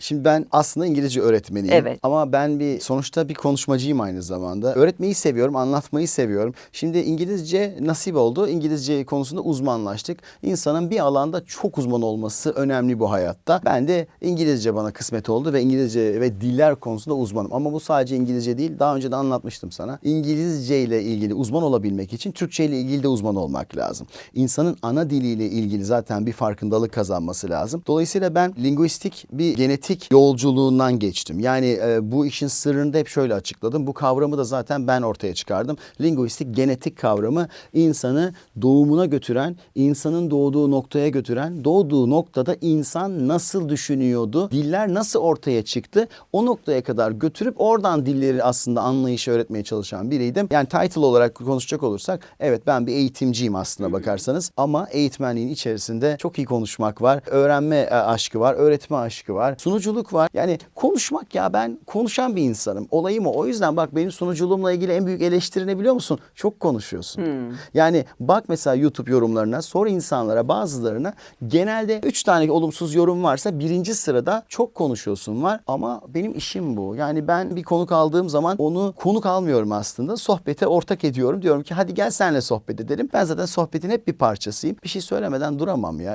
Şimdi ben aslında İngilizce öğretmeniyim. Evet. Ama ben bir sonuçta bir konuşmacıyım aynı zamanda. Öğretmeyi seviyorum, anlatmayı seviyorum. Şimdi İngilizce nasip oldu. İngilizce konusunda uzmanlaştık. İnsanın bir alanda çok uzman olması önemli bu hayatta. Ben de İngilizce bana kısmet oldu ve İngilizce ve diller konusunda uzmanım. Ama bu sadece İngilizce değil. Daha önce de anlatmıştım sana. İngilizce ile ilgili uzman olabilmek için Türkçe ile ilgili de uzman olmak lazım. İnsanın ana diliyle ilgili zaten bir farkındalık kazanması lazım. Dolayısıyla ben linguistik bir genetik yolculuğundan geçtim. Yani e, bu işin sırrını da hep şöyle açıkladım. Bu kavramı da zaten ben ortaya çıkardım. Linguistik genetik kavramı insanı doğumuna götüren, insanın doğduğu noktaya götüren, doğduğu noktada insan nasıl düşünüyordu, diller nasıl ortaya çıktı, o noktaya kadar götürüp oradan dilleri aslında anlayışı öğretmeye çalışan biriydim. Yani title olarak konuşacak olursak evet ben bir eğitimciyim aslında bakarsanız ama eğitmenliğin içerisinde çok iyi konuşmak var, öğrenme e, aşkı var, öğretme aşkı var, sunuculuk var. Yani konuşmak ya ben konuşan bir insanım. Olayım o. O yüzden bak benim sunuculuğumla ilgili en büyük eleştiri ne biliyor musun? Çok konuşuyorsun. Yani bak mesela YouTube yorumlarına, sor insanlara bazılarına genelde üç tane olumsuz yorum varsa birinci sırada çok konuşuyorsun var ama benim işim bu. Yani ben bir konuk aldığım zaman onu konuk almıyorum aslında. Sohbete ortak ediyorum. Diyorum ki hadi gel senle sohbet edelim. Ben zaten sohbetin hep bir parçasıyım. Bir şey söylemeden duramam ya.